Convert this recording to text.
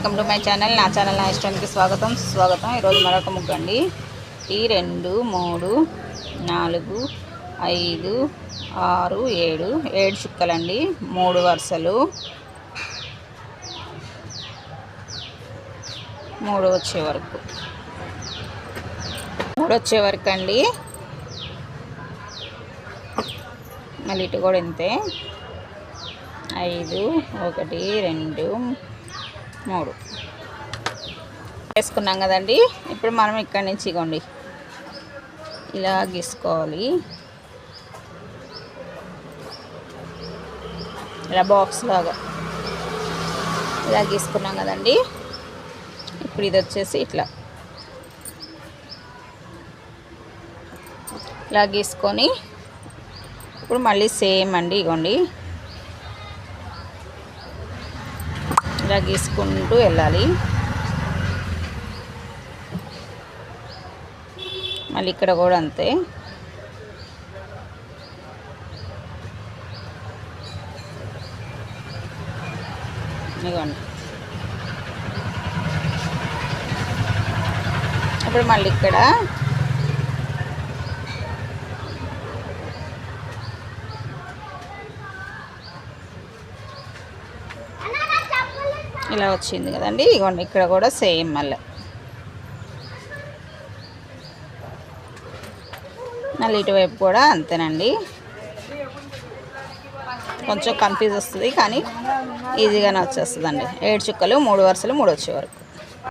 Welcome to my channel. నా channel నా ఇష్టానికి స్వాగతం. స్వాగతం. ఈరోజు మరొక ముగ్గు అండి. ఈ రెండు మూడు నాలుగు ఐదు ఆరు ఏడు ఏడు చుక్కలండి. మూడు వరుసలు. మూడు వచ్చే వరకు. మూడు వచ్చే వరకు అండి. మళ్ళీ ఇటు కూడా ఇంతే. ఐదు ఒకటి రెండు మూడు. వేసుకున్నాం కదండి. ఇప్పుడు మనం ఇక్కడి నుంచి ఇగోండి. ఇలా గీసుకోవాలి. ఇలా బాక్స్ లాగా. ఇలా గీసుకున్నాం కదండి. ఇప్పుడు ఇది వచ్చేసి ఇట్లా. ఇలా గీసుకొని ఇప్పుడు మళ్ళీ సేమ్ అండి ఇగోండి. ఇలా గీసుకుంటూ వెళ్ళాలి. మళ్ళీ ఇక్కడ కూడా అంతే. ఇదిగోండి. ఇప్పుడు మళ్ళీ ఇక్కడ ఇలా వచ్చింది కదండి. ఇగోండి ఇక్కడ కూడా సేమ్ మళ్ళీ. మళ్ళీ ఇటువైపు కూడా అంతేనండి. కొంచెం కన్ఫ్యూజ్ వస్తుంది కానీ ఈజీగానే వచ్చేస్తుందండి. ఏడు చుక్కలు మూడు వరుసలు మూడు వచ్చే వరకు.